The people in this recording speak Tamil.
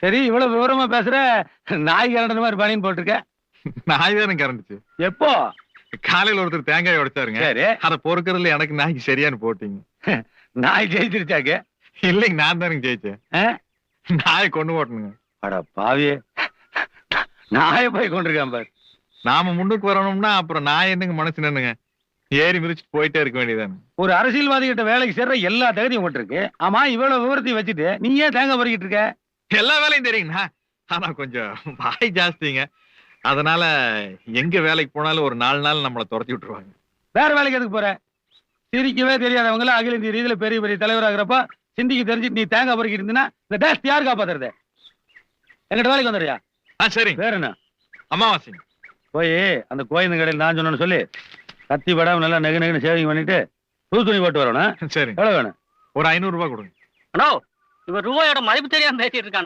சரி இவ்வளவு விவரமா பேசுற நாய் கரண்ட மாதிரி பனியன் போட்டிருக்க. நாய் தானே கறந்துச்சு எப்போ? காலையில ஒருத்தர் தேங்காய் உடைச்சாருங்க. சரி. அத பொறுக்கறதுல எனக்கு நாய்க்கு சரியான்னு போட்டீங்க. நாய் ஜெயிச்சிருச்சாக்கு? இல்லைங்க நான் தானுங்க ஜெயிச்சேன்? நாயை கொண்டு ஓட்டணுங்க. அட பாவியே நாயை போய் கொண்டிருக்கான் பாரு. நாம முன்னுக்கு வரணும்னா அப்புறம் நான் என்னங்க மனசு நின்னுங்க ஏறி மிதிச்சுட்டு போயிட்டே இருக்க வேண்டியதானே ஒரு அரசியல்வாதி கிட்ட வேலைக்கு சேர்ற எல்லா தகுதியும் உங்கள்ட்ட இருக்கு. ஆமா இவ்வளவு விவரத்தையும் வச்சுட்டு நீ ஏன் தேங்காய் பறிக்கிட்டு இருக்க? எல்லா வேலையும் தெரியுங்கண்ணா. ஆனா கொஞ்சம் வாய் ஜாஸ்திங்க. அதனால எங்க வேலைக்கு போனாலும் ஒரு நாலு நாள் நம்மளை துரத்தி விட்டுருவாங்க. வேற வேலைக்கு எதுக்கு போற? சிரிக்கவே தெரியாதவங்கள அகில இந்திய ரீதியில பெரிய பெரிய தலைவராகிறப்ப சிந்திக்கு தெரிஞ்சுட்டு நீ தேங்காய் பறிக்கிட்டு இருந்தீன்னா இந்த டேஸ்ட் யார் காப்பாத்துறது? எங்கிட்ட வேலைக்கு வந்துடுறியா? ஆ சரிங்க. வேற என்ன? அமாவாசைங்க. போய் அந்த கோயில் கடையில் நான் சொன்னேன்னு சொல்லி கத்தி படாம நல்லா நெகு நெகுன்னு சேவிங் பண்ணிட்டு புது துணி போட்டு வரணும் சரிங்க. எவ்வளவு வேணும்? ஒரு ஐநூறு ரூபாய் கொடுங்க. அண்ணோ இவர் ரூபாயோட மதிப்பு தெரியாம பேசிட்டு இருக்கான்.